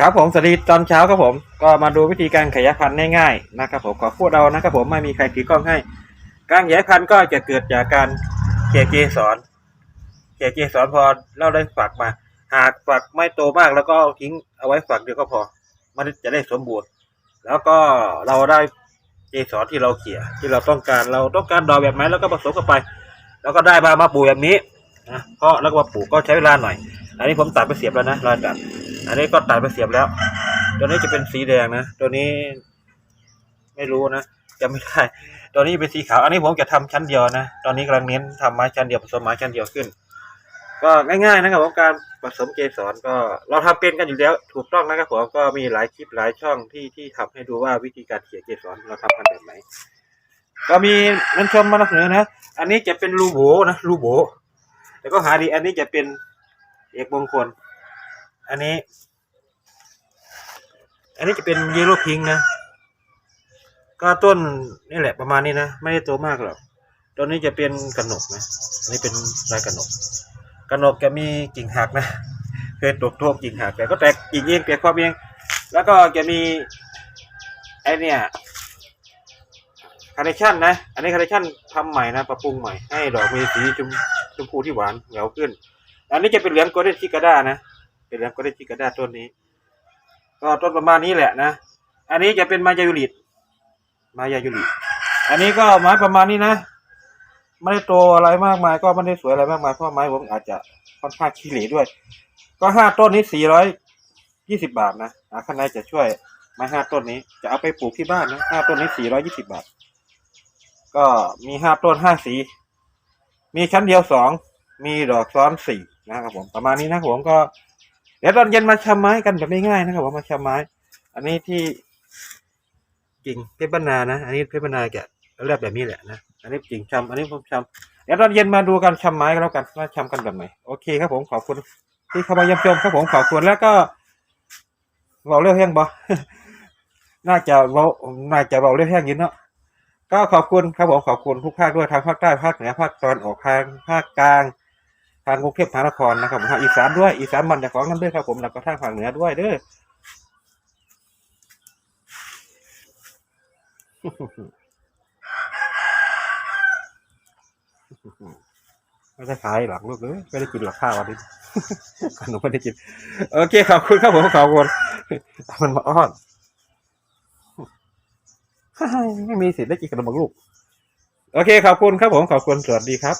ครับผมสวัสดีตอนเช้าครับผม ก็มาดูวิธีการขยายพันธุ์ง่ายๆนะครับผมขอพูดเอานะครับผมไม่มีใครถือกล้องให้ การขยายพันธุ์ก็จะเกิดจากการเขี่ยเกสรเขี่ยเกสรพอเราได้ฝักมา หากฝักไม่โตมากแล้วก็เอาทิ้งเอาไว้ฝักเดียวก็พอ มันจะได้สมบูรณ์ แล้วก็เราได้เกสรที่เราเขี่ยที่เราต้องการเราต้องการดอกแบบไหนแล้วก็ผสมเข้าไป แล้วก็ได้มามาปลูกแบบนี้นะเพราะแล้วก็มาปลูกก็ใช้เวลาหน่อย อันนี้ผมตัดไปเสียบแล้วนะรายตัด อันนี้ก็ตัดไปเสียบแล้ว ตัวนี้จะเป็นสีแดงนะ ตัวนี้ ไม่รู้นะจะไม่ได้ตัวนี้เป็นสีขาว อันนี้ผมจะทำชั้นเดียวนะ ตอนนี้กำลังเน้นทำไม้ชั้นเดียวผสมไม้ชั้นเดียวขึ้น ก็ง่ายๆนะครับผมการผสมเกสรก็เราทำเป็นกันอยู่แล้ว ถูกต้องนะครับผมก็มีหลายคลิปหลายช่องที่ที่ทำให้ดูว่าวิธีการเขียนเกสรเราทำกันแบบไหนก็มีนันชมมานำเสนอนะ อันนี้จะเป็นรูโบนะรูโบแต่ก็หาดี อันนี้จะเป็นเอกมงคล อันนี้ อันนี้จะเป็นเยลโล่พิงนะ ก็ต้นนี่แหละประมาณนี้นะ ไม่ได้โตมากหรอกต้นนี้จะเป็นกระหนกนะอันนี้เป็นลายกระหนกกระหนกจะมีกิ่งหักนะ เคยตกทษกิ่งหักแต่ก็แตกกิ่งเองแตกความเอง แล้วก็จะมีไอเนี่ยคาร์เนชั่นนะ อันนี้คาร์เนชั่นทำใหม่นะ ปรับปรุงใหม่ ให้ดอกมีสีชมชมพูที่หวานเหงาขึ้น อันนี้จะเป็นเหลืองโกลเด้นชิกาด้านะ เป็นเหลืองโกลเด้นชิกาด้าต้นนี้ ก็ต้นประมาณนี้แหละนะ อันนี้จะเป็นมายายูริตมายายูริตอันนี้ก็ไม้ประมาณนี้นะไม่ได้โตอะไรมากมาย ก็ไม่ได้สวยอะไรมากมายเพราะไม้ผมอาจจะค่อนข้างขี้เหร่ด้วย ก็ห้าต้นนี้สี่ร้อยยี่สิบาทนะอาข้างในจะช่วยไม้ห้าต้นนี้ จะเอาไปปลูกที่บ้านนะห้าต้นนี้สี่ร้อยี่สิบาท ก็มีห้าต้นห้าสี มีชั้นเดียวสองมีดอกซ้อนสี่นะครับผมประมาณนี้นะผมก็ เดี๋ยวตอนเย็นมาชำไม้กันแบบง่ายๆนะครับผมมาชำไม้ อันนี้ที่กิ่งเพชรบรรนานะ อันนี้เพชรบรรนาแกะเรียบแบบนี้แหละนะอันนี้กิ่งชำอันนี้ผมชำเดี๋ยวตอนเย็นมาดูกันชำไม้กันแล้วกันว่าชำกันแบบไหนโอเคครับผมขอบคุณที่เข้ามาเยี่ยมชมครับผมขอบคุณแล้วก็เบาเรื่องแห้งบ่น่าจะเบาน่าจะเบาเรื่องแห้งยินเนาะก็ขอบคุณครับผมขอบคุณทุกภาคด้วยทางภาคใต้ภาคเหนือภาคตะวันออกทางภาคกลาง ทางกรุงเทพมหานครนะครับผมทางอีสานด้วยอีสานมันจากของน้ำด้วยครับผมแล้วก็ทางภาคเหนือด้วยเด้อไม่ได้ขายหรอกลูกเอ้ยไม่ได้กินหรอกข้าววันนี้ขนมไม่ได้กิน โอเคขอบคุณครับผมขอบคุณมันมาอ้อนไม่มีสิทธิ์ได้กินขนมลูก โอเคขอบคุณครับผมขอบคุณสวัสดีครับ